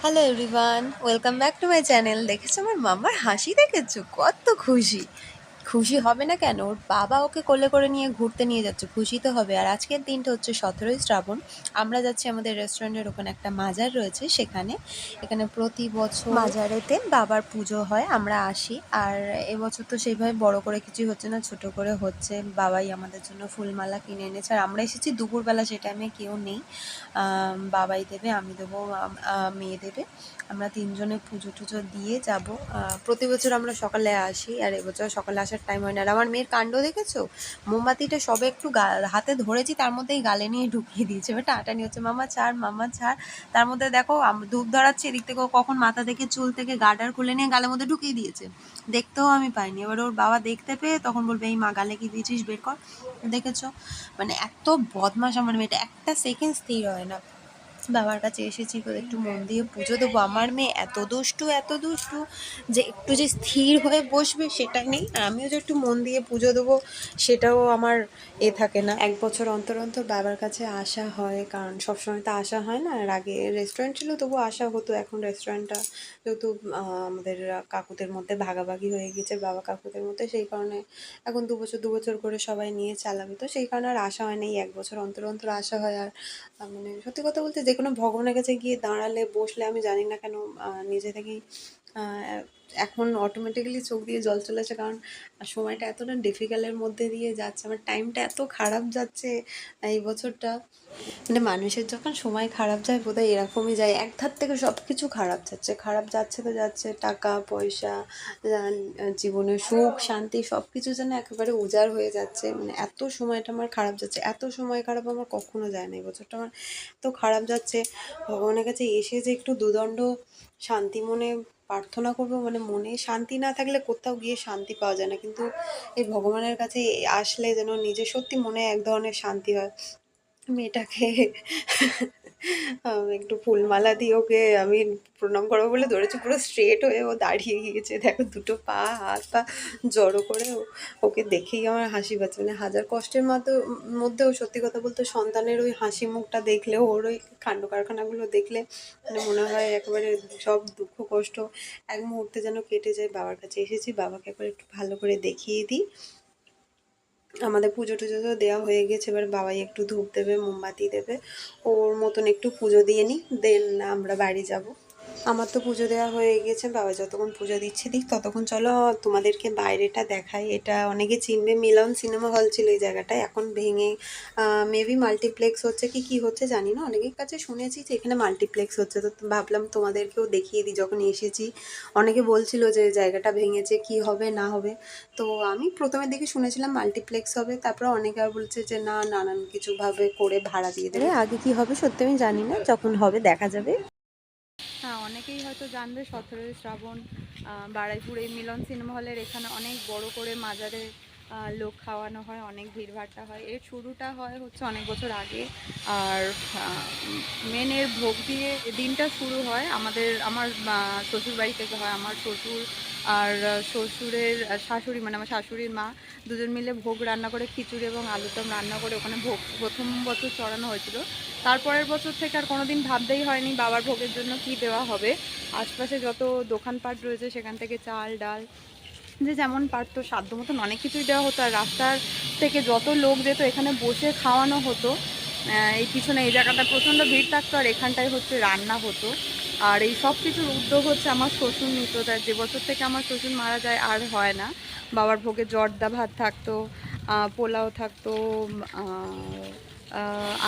Hello everyone welcome back to my channel দেখেছ আমার মামার হাসি দেখেছ? কত খুশি। খুশি হবে না কেন? ওর বাবা ওকে কোলে করে নিয়ে ঘুরতে নিয়ে যাচ্ছে। খুশি তো হবে। আর আজকের দিনটা হচ্ছে সতেরোই শ্রাবণ। আমরা যাচ্ছি আমাদের রেস্টুরেন্টের ওখানে একটা মাজার রয়েছে সেখানে। এখানে প্রতি বছর মাজারেতে বাবার পুজো হয়, আমরা আসি। আর এবছর তো সেইভাবে বড় করে কিছু হচ্ছে না, ছোট করে হচ্ছে। বাবাই আমাদের জন্য ফুলমালা কিনে এনেছে। আর আমরা এসেছি দুপুরবেলা, সে টাইমে কেউ নেই। বাবাই দেবে, আমি দেবো মেয়ে দেবে। আমরা তিনজনে পুজো টুজো দিয়ে যাব। প্রতি বছর আমরা সকালে আসি, আর এবছর সকালে আসার টাইম হয় না। আর আমার মেয়ের কাণ্ড দেখেছ? মোমবাতিটা সবে একটু হাতে ধরেছি, তার মধ্যেই গালে নিয়ে ঢুকিয়ে দিয়েছে। এবার টাটানি হচ্ছে, মামা ছাড় মামা ছাড়। তার মধ্যে দেখো ধূপ ধরাচ্ছে, এদিক থেকে কখন মাথা থেকে চুল থেকে গার্ডার খুলে নিয়ে গালের মধ্যে ঢুকিয়ে দিয়েছে। দেখতেও আমি পাইনি। এবার ওর বাবা দেখতে পেয়ে তখন বলবে, এই মা, গালে কি দিয়েছিস? বের কর। দেখেছ? মানে এত বদমাস আমার মেয়েটা, একটা সেকেন্ড স্থির হয় না। বাবার কাছে এসেছি তো একটু মন দিয়ে পুজো দেবো। আমার মেয়ে এত দুষ্টু এত দুষ্টু যে একটু যে স্থির হয়ে বসবে সেটাই নেই। আর আমিও যে একটু মন দিয়ে পুজো দেবো সেটাও আমার এ থাকে না। এক বছর অন্তর অন্তর বাবার কাছে আসা হয়, কারণ সবসময় তো আসা হয় না। আর আগে রেস্টুরেন্ট ছিল, তবু আসা হতো। এখন রেস্টুরেন্টটা যেহেতু আমাদের কাকুদের মধ্যে ভাগাভাগি হয়ে গেছে, বাবা কাকুদের মধ্যে, সেই কারণে এখন দু বছর দু বছর করে সবাই নিয়ে চালাবে। তো সেই কারণে আর আসা হয় না। এই এক বছর অন্তর অন্তর আসা হয়। আর মানে সত্যি কথা বলতে যে কোনো ভগবানের কাছে গিয়ে দাঁড়ালে বসলে আমি জানি না কেন নিজে থেকেই এখন অটোমেটিক্যালি চোখ দিয়ে জল চলে আসে কারণ সময়টা এতটা ডিফিকাল্টের মধ্যে দিয়ে যাচ্ছে, আমার টাইমটা এত খারাপ যাচ্ছে এই বছরটা। মানে মানুষের যখন সময় খারাপ যায়, বোধহয় এরকমই যায়। এক ধার থেকে সব কিছু খারাপ যাচ্ছে খারাপ যাচ্ছে তো যাচ্ছে, টাকা, পয়সা জীবনে সুখ, শান্তি সব কিছু যেন একেবারে উজাড় হয়ে যাচ্ছে। মানে এত সময়টা আমার খারাপ যাচ্ছে, এত সময় খারাপ আমার কখনো যায় না। এই বছরটা আমার এত খারাপ যাচ্ছে। ভগবানের কাছে এসে যে একটু দুদণ্ড শান্তি মনে প্রার্থনা করব মানে মনে শান্তি না থাকলে কোথাও গিয়ে শান্তি পাওয়া যায় না। কিন্তু এই ভগবানের কাছে আসলে যেন নিজে সত্যি মনে এক ধরনের শান্তি হয়। মেয়েটাকে একটু ফুলমালা দিয়ে ওকে আমি প্রণাম করব বলে ধরেছি, পুরো স্ট্রেট হয়ে ও দাঁড়িয়ে গিয়েছে। দেখো, দুটো পা, হাত, পা জড়ো করে ওকে দেখেই আমার হাসি পাচ্ছে। মানে হাজার কষ্টের মতো মধ্যেও সত্যি কথা বলতে সন্তানের ওই হাসি মুখটা দেখলে, ওর ওই কাণ্ড কারখানাগুলো দেখলে মানে মনে হয় একেবারে সব দুঃখ, কষ্ট এক মুহূর্তে যেন কেটে যায়। বাবার কাছে এসেছি, বাবাকে একবার একটু ভালো করে দেখিয়ে দিই। আমাদের পুজো টুজো তো দেওয়া হয়ে গেছে, এবার বাবাই একটু ধূপ দেবে, মোমবাতি দেবে, ওর মতন একটু পুজো দিয়ে নিই, দেন আমরা বাড়ি যাব। আমার তো পুজো দেওয়া হয়ে গেছে, বাবা যতক্ষণ পুজো দিচ্ছে দিক, ততক্ষণ চলো তোমাদেরকে বাইরেটা দেখাই। এটা অনেকে চিনবে, মিলন সিনেমা হল ছিল এই জায়গাটায়, এখন ভেঙে মেবি মাল্টিপ্লেক্স হচ্ছে কি কি হচ্ছে জানি না। অনেকের কাছে শুনেছি যে এখানে মাল্টিপ্লেক্স হচ্ছে, তো ভাবলাম তোমাদেরকেও দেখিয়ে দিই, যখন এসেছি। অনেকে বলছিল যে জায়গাটা ভেঙেছে, কি হবে, না হবে। তো আমি প্রথমের দিকে শুনেছিলাম মাল্টিপ্লেক্স হবে, তারপর অনেকে আর বলছে যে না, নানান কিছুভাবে করে ভাড়া দিয়ে দেবে। আগে কি হবে সত্যি আমি জানি না, যখন হবে দেখা যাবে। হ্যাঁ অনেকেই হয়তো জানবে সতেরোই শ্রাবণ বারুইপুর এই মিলন সিনেমা হলের এখানে অনেক বড় করে মাজারে লোক খাওয়ানো হয়, অনেক ভিড়ভাট্টা হয়। এর শুরুটা হয় হচ্ছে অনেক বছর আগে। আর মেন এর ভোগ দিয়ে দিনটা শুরু হয় আমাদের, আমার শ্বশুর বাড়ি থেকে হয়। আমার শ্বশুর আর শ্বশুরের শাশুড়ি মানে আমার শাশুড়ির মা দুজন মিলে ভোগ রান্না করে, খিচুড়ি এবং আলুদম রান্না করে ওখানে ভোগ, প্রথম বছর চড়ানো হয়েছিল। তারপরের বছর থেকে আর কোনো দিন ভাবতেই হয়নি বাবার ভোগের জন্য কি দেওয়া হবে। আশপাশে যত দোকানপাট রয়েছে, সেখান থেকে চাল, ডাল যে যেমন পারতো, সাধ্য মতন অনেক কিছুই দেওয়া হতো। আর রাস্তার থেকে যত লোক যেত, এখানে বসে খাওয়ানো হতো। এই পিছনে এই জায়গাটা প্রচণ্ড ভিড় থাকতো, আর এখানটায় হচ্ছে রান্না হতো। আর এই সব কিছুর উদ্যোগ হচ্ছে আমার শ্বশুর নিত তাই যে বছর থেকে আমার শ্বশুর মারা যায়, আর হয় না। বাবার ভোগে জর্দা ভাত থাকতো পোলাও থাকতো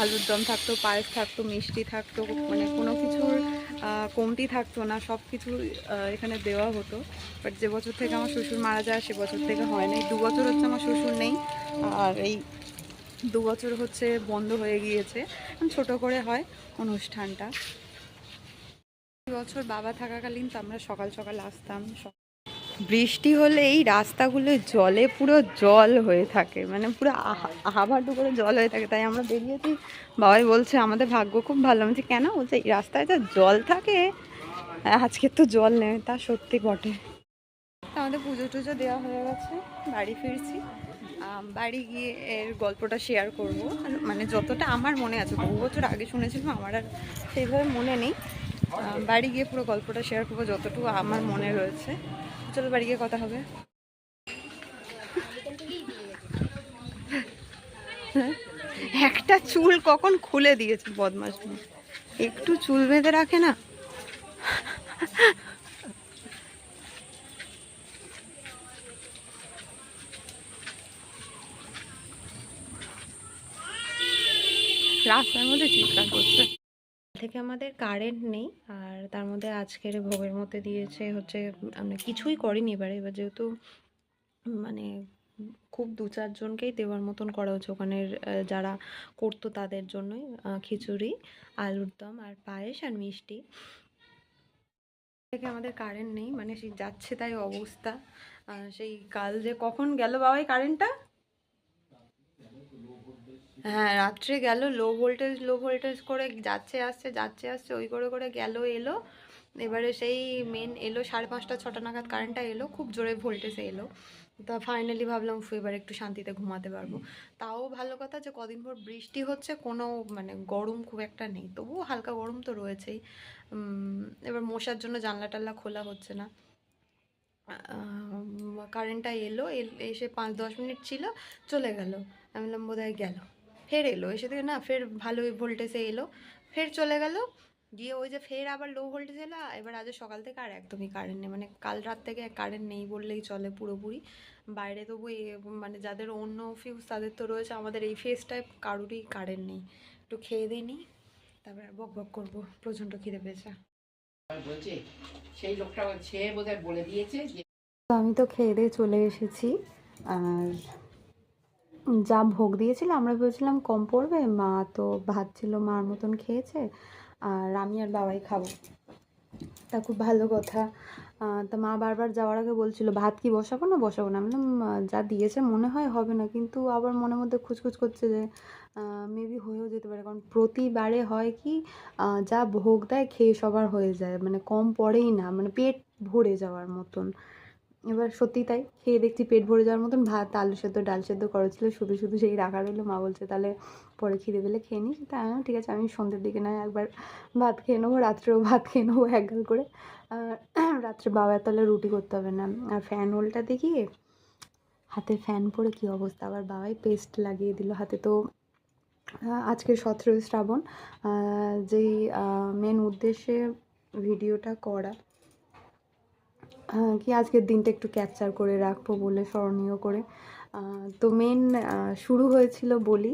আলুর দম থাকতো, পায়েস থাকতো, মিষ্টি থাকতো মানে কোনো কিছুর কমতি থাকতো না সব কিছু এখানে দেওয়া হতো। বাট যে বছর থেকে আমার শ্বশুর মারা যায়, সে বছর থেকে হয় নাই। দু বছর হচ্ছে আমার শ্বশুর নেই, আর এই দু বছর হচ্ছে বন্ধ হয়ে গিয়েছে। ছোট করে হয় অনুষ্ঠানটা। বছর বাবা থাকাকালীন তো আমরা সকাল সকাল আসতাম বৃষ্টি হলে এই রাস্তাগুলো জলে পুরো জল হয়ে থাকে। মানে পুরো আহা- আহাভাটু করে জল হয়ে থাকে। তাই আমরা বেরিয়েছি। বাবাই বলছে আমাদের ভাগ্য খুব ভালো। বলছি, কেন? বলছে এই রাস্তায় তো জল থাকে আজকে তো জল নেই তা সত্যি বটে। আমাদের পুজো টুজো দেওয়া হয়ে গেছে বাড়ি ফিরছি। বাড়ি গিয়ে এর গল্পটা শেয়ার করব। মানে যতটা আমার মনে আছে বহু বছর আগে শুনেছিলাম আমার আর সেইভাবে মনে নেই। বাড়ি গিয়ে পুরো গল্পটা শেয়ার করব যতটুকু আমার মনে রয়েছে। চলো বাড়ি গিয়ে কথা হবে। একটা চুল কখন খুলে দিয়েছে বদমাস। একটু চুল বেঁধে রাখে না? রাস্তার মধ্যে চিৎকার করছে। থেকে আমাদের কারেন্ট নেই, আর তার মধ্যে আজকের ভোগের মধ্যে দিয়েছে হচ্ছে, আমরা কিছুই করিনি এবারে। এবার যেহেতু মানে খুব দু চারজনকেই দেওয়ার মতন করা হচ্ছে ওখানের যারা করতো তাদের জন্যই খিচুড়ি, আলুর দম আর পায়েস আর মিষ্টি। থেকে আমাদের কারেন্ট নেই মানে সেই যাচ্ছে তাই অবস্থা। সেই কাল যে কখন গেল বাবাই কারেন্টটা হ্যাঁ রাত্রে গেল লো ভোল্টেজ লো ভোল্টেজ করে যাচ্ছে, আসছে যাচ্ছে, আসছে, ওই করে করে গেল, এলো। এবারে সেই মেন এলো, সাড়ে পাঁচটা, ছটা নাগাদ কারেন্টটা এলো, খুব জোরে ভোল্টেজে এলো। তা ফাইনালি ভাবলাম এবার একটু শান্তিতে ঘুমাতে পারব। তাও ভালো কথা যে কদিন পর বৃষ্টি হচ্ছে, কোনো মানে গরম খুব একটা নেই। তবুও হালকা গরম তো রয়েছেই। এবার মশার জন্য জানলা টাল্লা খোলা হচ্ছে না। কারেন্টটা এলো এল- এসে পাঁচ, দশ মিনিট ছিল, চলে গেল। আমি বললাম, বোধহয় গেল। ফের এলো। এসে থেকে না ফের ভালো ভোল্টেজে এলো। ফের চলে গেল। গিয়ে ওই যে ফের আবার লো ভোল্টেজ এলো। এবার আজ সকাল থেকে আর একদমই কারেন্ট নেই। মানে কাল রাত থেকে কারেন্ট নেই বললেই চলে পুরোপুরি। বাইরে তবু মানে যাদের অন্য ফিউজ তাদের তো রয়েছে। আমাদের এই ফেজটায় কারোরই কারেন্ট নেই। একটু খেয়ে দিই নি। তারপর বক বক করব। প্রচণ্ড খিদে পেয়েছে। বলছে সেই লোকটা সে বোধহয় বলে দিয়েছে যে আমি তো খেয়ে দিয়ে চলে এসেছি। আর যা ভোগ দিয়েছিল, আমরা ভেবেছিলাম কম পড়বে, মা তো ভাত ছিল, মার মতন খেয়েছে, আর আমি আর বাবাই খাব। তা খুব ভালো কথা। তা মা বারবার যাওয়ার আগে বলছিল, ভাত কি বসাবো না বসাবো না? আমি যা দিয়েছে মনে হয় হবে না। কিন্তু আবার মনের মধ্যে খুচখুচ করছে যে মেবি হয়েও যেতে পারে। কারণ প্রতিবারে হয় কি যা ভোগ দেয়, খেয়ে সবার হয়ে যায়। মানে কম পড়েই না মানে পেট ভরে যাওয়ার মতন। এবার সত্যি তাই, খেয়ে দেখছি পেট ভরে যাওয়ার মতন ভাত, আলু সেদ্ধ, ডাল সেদ্ধ করা ছিল, শুধু শুধু সেই রাখা রইল। মা বলছে, তাহলে পরে খিদে পেলে খেয়ে নিস। তা ঠিক আছে, আমি সন্ধ্যের দিকে নয় একবার ভাত খেয়ে নেব, রাত্রেও ভাত খেয়ে নেব এক গাল করে। আর রাত্রে বাবার তাহলে রুটি করতে হবে না। আর ফ্যান হোলটা দেখিয়ে হাতে ফ্যান পরে কি অবস্থা? আবার বাবাই পেস্ট লাগিয়ে দিল হাতে। তো আজকে সতেরোই শ্রাবণ যেই মেন উদ্দেশ্যে ভিডিওটা করা কি আজকের দিনটা একটু ক্যাপচার করে রাখব বলে স্মরণীয় করে। তো মেন শুরু হয়েছিল বলি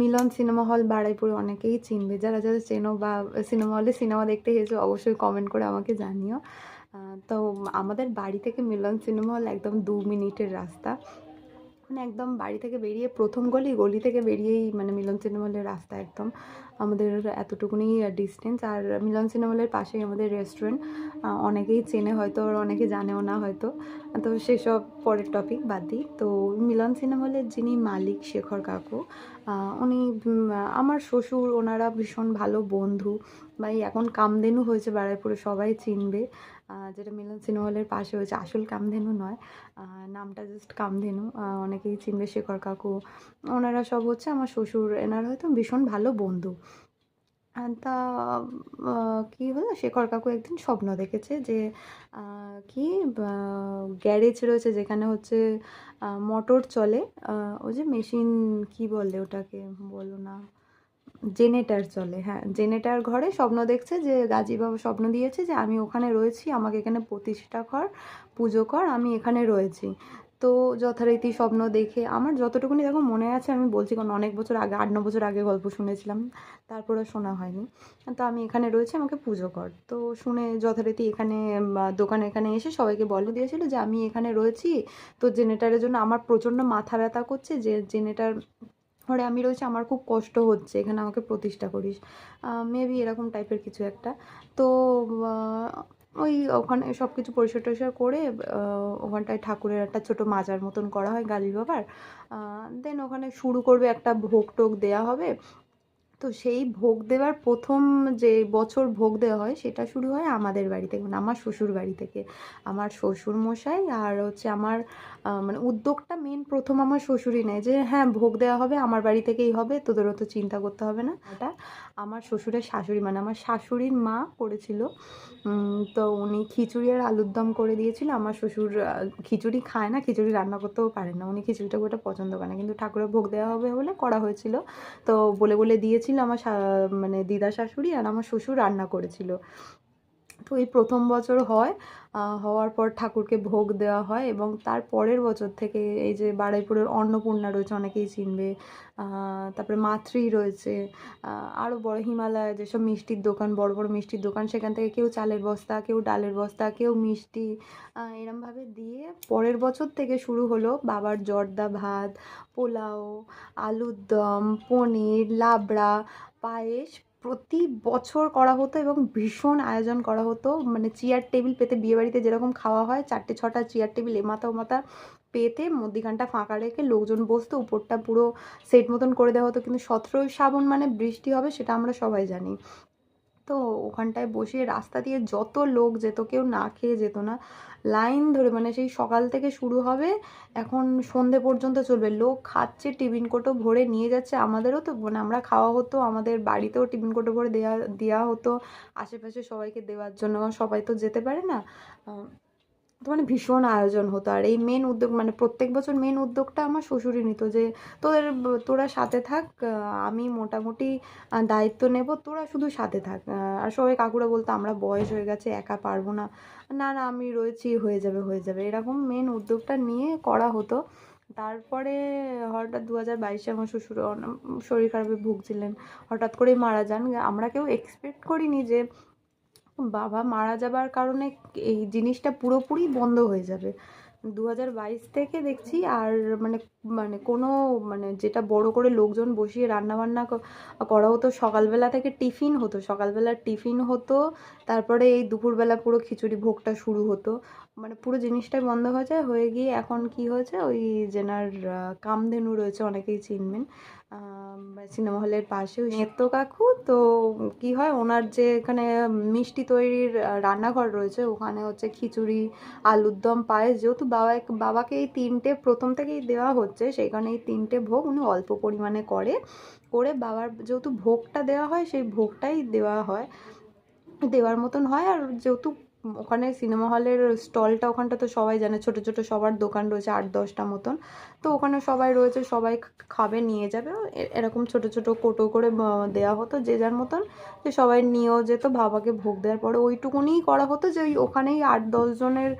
মিলন সিনেমা হল বাড়াইপুরে অনেকেই চিনবে। যারা যারা চেনো বা সিনেমা হলে সিনেমা দেখতে এসেছ, অবশ্যই কমেন্ট করে আমাকে জানিও। তো আমাদের বাড়ি থেকে মিলন সিনেমা হল একদম দু মিনিটের রাস্তা। মানে একদম বাড়ি থেকে বেরিয়ে প্রথম গলি গলি থেকে বেরিয়েই মানে মিলন সিনেমা হলের রাস্তা একদম। আমাদের এতটুকুনি ডিস্টেন্স আর মিলন সিনেমা হলের পাশেই আমাদের রেস্টুরেন্ট অনেকেই চেনে হয়তো, আর অনেকে জানেও না হয়তো। তো সেসব পরের টপিক বাদ দিই। তো মিলন সিনেমা হলের যিনি মালিক শেখর কাকু উনি আমার শ্বশুর, ওনারা ভীষণ ভালো বন্ধু। বা এখন কামদেনু হয়েছে বারাইপুরে, সবাই চিনবে। যেটা মিলন সিনেমা হলের পাশে হয়েছে আসল কামধেনু নয়। নামটা জাস্ট কামধেনু। অনেকেই চিনবে শেখর কাকু। ওনারা সব হচ্ছে আমার শ্বশুর। এনারা হয়তো ভীষণ ভালো বন্ধু। তা কি হলো? শেখর কাকু একদিন স্বপ্ন দেখেছে যে কি গ্যারেজ রয়েছে যেখানে হচ্ছে মোটর চলে। ওই যে মেশিন কি বলে ওটাকে? বলো না। জেনেটার চলে হ্যাঁ। জেনেটার ঘরে স্বপ্ন দেখছে যে গাজী বাবা স্বপ্ন দিয়েছে যে, আমি ওখানে রয়েছি, আমাকে এখানে প্রতিষ্ঠা কর, পুজো কর, আমি এখানে রয়েছি। তো যথারীতি স্বপ্ন দেখে আমার যতটুকুনি দেখো মনে আছে, আমি বলছি কারণ অনেক বছর আগে, আট, ন বছর আগে গল্প শুনেছিলাম, তারপরে শোনা হয়নি। তো আমি এখানে রয়েছি, আমাকে পুজো কর। তো শুনে যথারীতি এখানে দোকানে এখানে এসে সবাইকে বলে দিয়েছিল যে, আমি এখানে রয়েছি, তো জেনেটারের জন্য আমার প্রচণ্ড মাথা ব্যথা করছে, যে জেনারেটার ঘরে আমি রয়েছি, আমার খুব কষ্ট হচ্ছে, এখানে আমাকে প্রতিষ্ঠা করিস। মেবি এরকম টাইপের কিছু একটা। তো ওই ওখানে সব কিছু পরিষ্কার টরিষ্কার করে ওখানটায় ঠাকুরের একটা ছোট মাজার মতন করা হয় গালি বাবার। দেন ওখানে শুরু করবে একটা ভোগ টোক দেওয়া হবে। তো সেই ভোগ দেওয়ার প্রথম যে বছর ভোগ দেওয়া হয়, সেটা শুরু হয় আমাদের বাড়ি থেকে মানে আমার শ্বশুর বাড়ি থেকে। আমার শ্বশুর মশাই আর হচ্ছে আমার মানে উদ্যোগটা মেন প্রথম আমার শ্বশুরই নেয় যে হ্যাঁ ভোগ দেওয়া হবে, আমার বাড়ি থেকেই হবে তোদেরও তো চিন্তা করতে হবে না। এটা আমার শ্বশুরের শাশুড়ি মানে আমার শাশুড়ির মা করেছিল। তো উনি খিচুড়ি আর আলুর দম করে দিয়েছিল। আমার শ্বশুর খিচুড়ি খায় না, খিচুড়ি রান্না করতেও পারে না। উনি খিচুড়িটা ওটা পছন্দ করে না। কিন্তু ঠাকুরের ভোগ দেওয়া হবে বলে করা হয়েছিল। তো বলে বলে দিয়েছিল আমার মানে দিদা শাশুড়ি আর আমার শ্বশুর রান্না করেছিল। তো এই প্রথম বছর হয় হওয়ার পর ঠাকুরকে ভোগ দেওয়া হয় এবং তার পরের বছর থেকে এই যে বারুইপুরের অন্নপূর্ণা রয়েছে অনেকেই চিনবে তারপরে মাতৃ রয়েছে আরও বড় হিমালয় যেসব মিষ্টির দোকান, বড় বড় মিষ্টির দোকান, সেখান থেকে কেউ চালের বস্তা, কেউ ডালের বস্তা, কেউ মিষ্টি এরমভাবে দিয়ে পরের বছর থেকে শুরু হলো বাবার জর্দা ভাত, পোলাও আলুর দম পনির, লাবড়া, পায়েস প্রতি বছর করা হতো এবং ভীষণ আয়োজন করা হতো। মানে চেয়ার টেবিল পেতে বিয়েবাড়িতে যেরকম খাওয়া হয়, চারটে, ছটা চেয়ার টেবিল এমাথা ওমাথা পেতে মধ্যিখানটা ফাঁকা রেখে লোকজন বসতো, উপরটা পুরো সেট মতন করে দেওয়া হতো। কিন্তু সতেরোই শ্রাবণ মানে বৃষ্টি হবে, সেটা আমরা সবাই জানি। তো ওখানটায় বসে রাস্তা দিয়ে যত লোক যেত, কেউ না খেয়ে যেত না। লাইন ধরে মানে সেই সকাল থেকে শুরু হবে, এখন সন্ধে পর্যন্ত চলবে। লোক খাচ্ছে, টিফিন কোটো ভরে নিয়ে যাচ্ছে আমাদেরও তো মানে আমরা খাওয়া হতো, আমাদের বাড়িতেও টিফিন কোটো ভরে দেওয়া দেওয়া হতো। আশেপাশে সবাইকে দেওয়ার জন্য সবাই তো যেতে পারে না। মানে ভীষণ আয়োজন হতো। আর এই মেন উদ্যোগ মানে প্রত্যেক বছর মেন উদ্যোগটা আমার শ্বশুরই নিত যে, তোদের, তোরা সাথে থাক আমি মোটামুটি দায়িত্ব নেব, তোরা শুধু সাথে থাক। আর সবাই কাকুরা বলতো, আমরা বয়স হয়ে গেছে, একা পারব না। না না, আমি রয়েছি, হয়ে যাবে হয়ে যাবে। এরকম মেন উদ্যোগটা নিয়ে করা হতো। তারপরে হঠাৎ দু হাজার বাইশে আমার শ্বশুর শরীর খারাপে ভুগছিলেন। হঠাৎ করেই মারা যান। আমরা কেউ এক্সপেক্ট করিনি যে বাবা মারা যাবার কারণে এই জিনিসটা পুরোপুরি বন্ধ হয়ে যাবে। দু হাজার বাইশ থেকে দেখছি আর মানে মানে কোনো মানে যেটা বড় করে লোকজন বসিয়ে রান্নাবান্না করা হতো, সকালবেলা থেকে টিফিন হতো। সকালবেলা টিফিন হতো, তারপরে এই দুপুরবেলা পুরো খিচুড়ি ভোগটা শুরু হতো। মানে পুরো জিনিসটাই বন্ধ হয়ে যায়। হয়ে গিয়ে এখন কি হয়েছে? ওই জেনার কামধেনু রয়েছে, অনেকেই চিনবেন। সিনেমা হলের পাশে। নেত্য কাকু, তো কি হয়, ওনার যে এখানে মিষ্টি তৈরির রান্নাঘর রয়েছে, ওখানে হচ্ছে খিচুড়ি, আলুর দম, পায়েস, যেহেতু বাবা বাবাকে এই তিনটে প্রথম থেকেই দেওয়া হচ্ছে সেই কারণে এই তিনটে ভোগ উনি অল্প পরিমাণে করে করে বাবার যেহেতু ভোগটা দেওয়া হয়, সেই ভোগটাই দেওয়া হয়, দেওয়ার মতন হয়। আর যেহেতু ওখানে সিনেমা হলের স্টলটা ওখানটা তো সবাই জানে, ছোট ছোট সবার দোকান রয়েছে আট দশটা মতন। তো ওখানে সবাই রয়েছে, সবাই খাবে, নিয়ে যাবে। এরকম ছোট ছোট কোটো করে দেওয়া হতো যে যার মতন। যে সবাই নিয়েও যেত, বাবাকে ভোগ দেওয়ার পরে ওইটুকুনিই করা হতো যে ওই ওখানেই আট দশজনের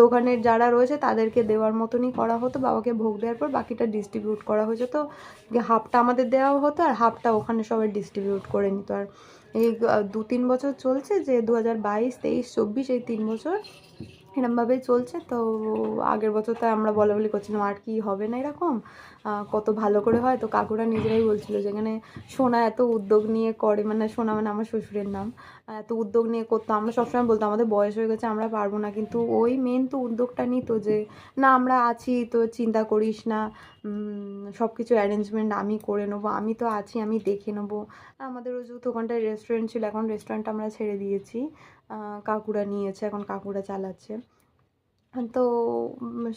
দোকানের যারা রয়েছে তাদেরকে দেওয়ার মতনই করা হতো, বাবাকে ভোগ দেওয়ার পর বাকিটা ডিস্ট্রিবিউট করা হয়ে যেত। হাফটা আমাদের দেওয়া হতো আর হাফটা ওখানে সবাই ডিস্ট্রিবিউট করে নিত। আর এই দু তিন বছর চলছে যে দু হাজার বাইশ, তেইশ, চব্বিশ এই তিন বছর এরমভাবেই চলছে। তো আগের বছর তো আমরা বলা বলি করছিলাম, আর কি হবে না এরকম? কত ভালো করে হয়? তো কাকুরা নিজেরাই বলছিল যেখানে সোনা এত উদ্যোগ নিয়ে করে মানে সোনা মানে আমার শ্বশুরের নাম। এত উদ্যোগ নিয়ে করতো। আমরা সবসময় বলতো আমাদের বয়স হয়ে গেছে, আমরা পারব না। কিন্তু ওই মেন তো উদ্যোগটা নিত যে, না, আমরা আছি, তো চিন্তা করিস না। সব কিছু অ্যারেঞ্জমেন্ট আমি করে নেব, আমি তো আছি, আমি দেখে নেব। ওই যেহেতু ওখানটায় রেস্টুরেন্ট ছিল, এখন রেস্টুরেন্ট আমরা ছেড়ে দিয়েছি। কাকুরা নিয়েছে, এখন কাকুরা চালাচ্ছে। তো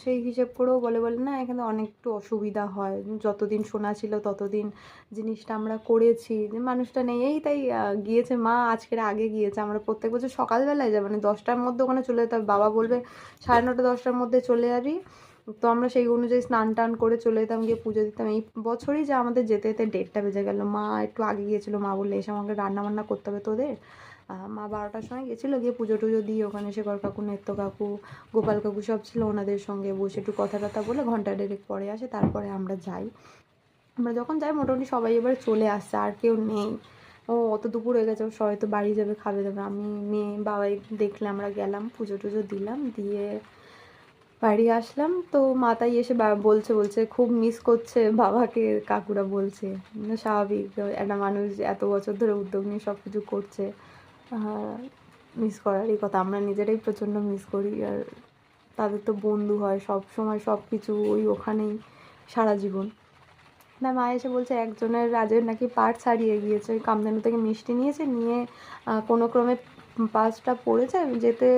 সেই হিসেব করেও বলে বলে, না, এখানে অনেক একটু অসুবিধা হয়। যতদিন শোনা ছিল ততদিন জিনিসটা আমরা করেছি। যে মানুষটা নেই। এই তাই গিয়েছে মা, আজকের আগে গিয়েছে। আমরা প্রত্যেক বছর সকালবেলায় যাই মানে দশটার মধ্যে ওখানে চলে যেতে বাবা বলবে, সাড়ে নটা, দশটার মধ্যে চলে যাবি। তো আমরা সেই অনুযায়ী স্নান টান করে চলে যেতাম, গিয়ে পুজো দিতাম। এই বছরই যা আমাদের যেতে যেতে ডেটটা বেজে গেল। মা একটু আগে গিয়েছিল। মা বললে, এসে আমাকে রান্না বান্না করতে হবে তোদের? মা বারোটার সময় গেছিল, গিয়ে পুজো টুজো দিয়ে ওখানে শেখর কাকু নেত্য কাকু গোপাল কাকু সব ছিল ওনাদের সঙ্গে বসে একটু কথা টথা বলে ঘণ্টা দেড়েক পরে আসে, তারপরে আমরা যাই। আমরা যখন যাই, মোটামুটি সবাই এবার চলে আসছে, আর কেউ নেই। ও অত দুপুর হয়ে গেছে সবাই তো বাড়ি যাবে, খাবে যাবে আমি, মেয়ে, বাবাই দেখলে আমরা গেলাম, পুজো টুজো দিলাম, দিয়ে বাড়ি আসলাম। তো মাতাই এসে বলছে বলছে, খুব মিস করছে বাবাকে, কাকুরা বলছে। স্বাভাবিক, একটা মানুষ এত বছর ধরে উদ্যোগ নিয়ে সব কিছু করছে। মিস করারই কথা। আমরা নিজেরাই প্রচণ্ড মিস করি আর তাদের তো বন্ধু হয়, সব সময় সব কিছু ওই ওখানেই সারা জীবন। না, মা এসে বলছে, একজনের রাজের নাকি পার্ট ছাড়িয়ে গিয়েছে ওই কামধেনু থেকে মিষ্টি নিয়েছে, নিয়ে কোনো ক্রমে পাসটা পড়েছে, যেতে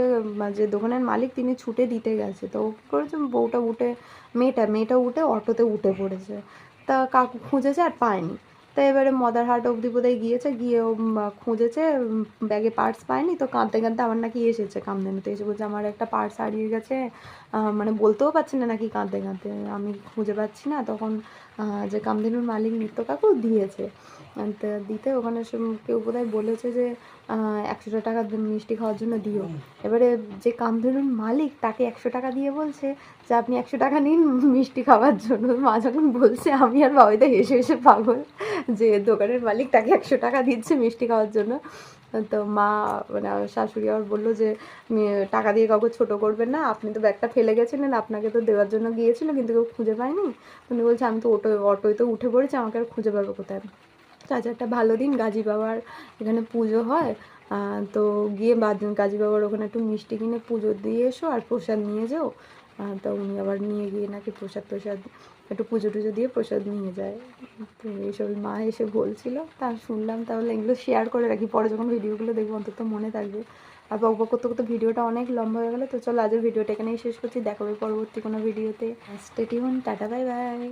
যে দোকানের মালিক তিনি ছুটে দিতে গেছে। তো করেছে? বউটা উঠে, মেয়েটা মেয়েটা উঠে অটোতে উঠে পড়েছে। তা কাকু খুঁজেছে আর পায়নি। তা এবারে মদার মদারহাট অবধি বোধহয় গিয়েছে, গিয়ে ও খুঁজেছে ব্যাগে পার্টস পায়নি, তো কাঁদতে কাঁদতে আমার নাকি এসেছে কামদেনুতে এসে বলছে, আমার একটা পার্টস হারিয়ে গেছে। মানে বলতেও পারছি না নাকি কাঁদতে কাঁদতে। আমি খুঁজে পাচ্ছি না। তখন যে কামদেনুর মালিক নৃত্য কাকু দিয়েছে। দিতে। ওখানে কেউ বোধহয় বলেছে যে একশো টাকা মিষ্টি খাওয়ার জন্য দিও। এবারে যে কামধেনুর মালিক তাকে একশো টাকা দিয়ে বলছে যে আপনি একশো টাকা নিন মিষ্টি খাওয়ার জন্য। মা যখন বলছে আমি আর বাবাইতে হেসে হেসে পাগল যে দোকানের মালিক তাকে একশো টাকা দিচ্ছে মিষ্টি খাওয়ার জন্য। তো মা মানে শাশুড়ি আবার বলল যে টাকা দিয়ে কাউকে ছোটো করবেন না। আপনি তো ব্যাগটা ফেলে গেছিলেন আপনাকে তো দেওয়ার জন্য গিয়েছিল কিন্তু কেউ খুঁজে পায়নি। উনি বলছে আমি তো অটো অটোয় তো উঠে পড়েছি আমাকে আর খুঁজে পাবে কোথায়? আজ একটা ভালো দিন, গাজী বাবার এখানে পুজো হয়। তো গিয়ে গাজী বাবার ওখানে একটু মিষ্টি কিনে পুজো দিয়ে এসো আর প্রসাদ নিয়ে যাও। তো উনি আবার নিয়ে গিয়ে নাকি প্রসাদ প্রসাদ, একটু পুজো টুজো দিয়ে প্রসাদ নিয়ে যায়। তো এইসব মা এসে বলছিল, তা শুনলাম তাহলে এগুলো শেয়ার করে রাখি। পরে যখন ভিডিওগুলো দেখব, অন্তত মনে থাকবে। আর বক বক করতে করতে ভিডিওটা অনেক লম্বা হয়ে গেলো, তো চলো আজকের ভিডিওটা এখানেই শেষ করছি। দেখাবে পরবর্তী কোনো ভিডিওতে। Stay tuned tata bye bye